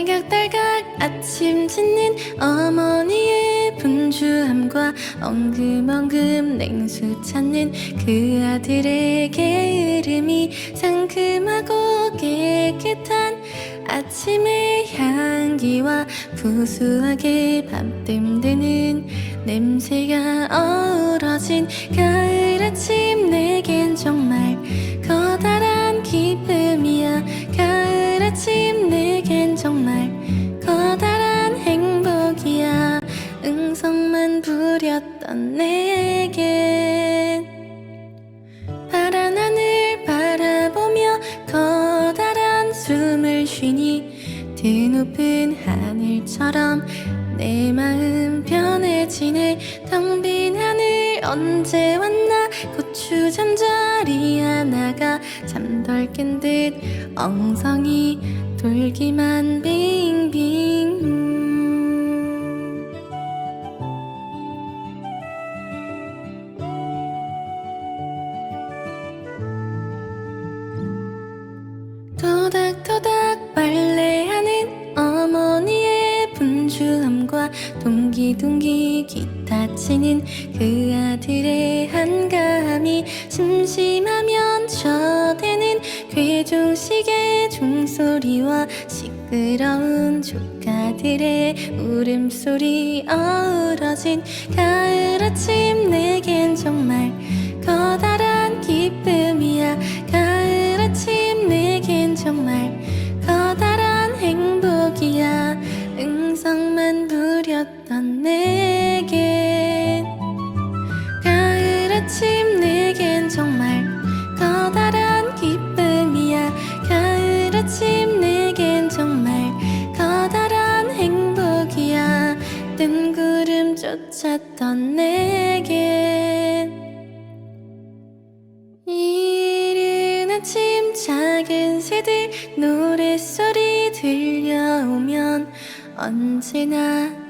딸각딸각 아침 짓는 어머니의 분주함과 엉금엉금 냉수 찾는 그 아들의 게으름이 상큼하고 깨끗한 아침의 향기와 구수하게 밤뜸 드는 냄새가 어우러진 가을 아침 내겐 정말 내겐 파란 하늘 바라보며 커다란 숨을 쉬니 드높은 하늘처럼 내 마음 편해지네 텅 빈 하늘 언제 왔나 고추 잠자리 하나가 잠덜 깬 듯 엉성이 돌기만 빙빙 기동기 기타 치는 그 아들의 한가함이 심심하면 저대는 괴종식의 종소리와 시끄러운 조카들의 울음소리 어우러진 가을 아침 부렸던 내겐 가을 아침 내겐 정말 커다란 기쁨이야. 가을 아침 내겐 정말 커다란 행복이야. 뜬 구름 쫓았던 내겐. 이른 아침 작은 새들 노랫소리 들려오면 언제나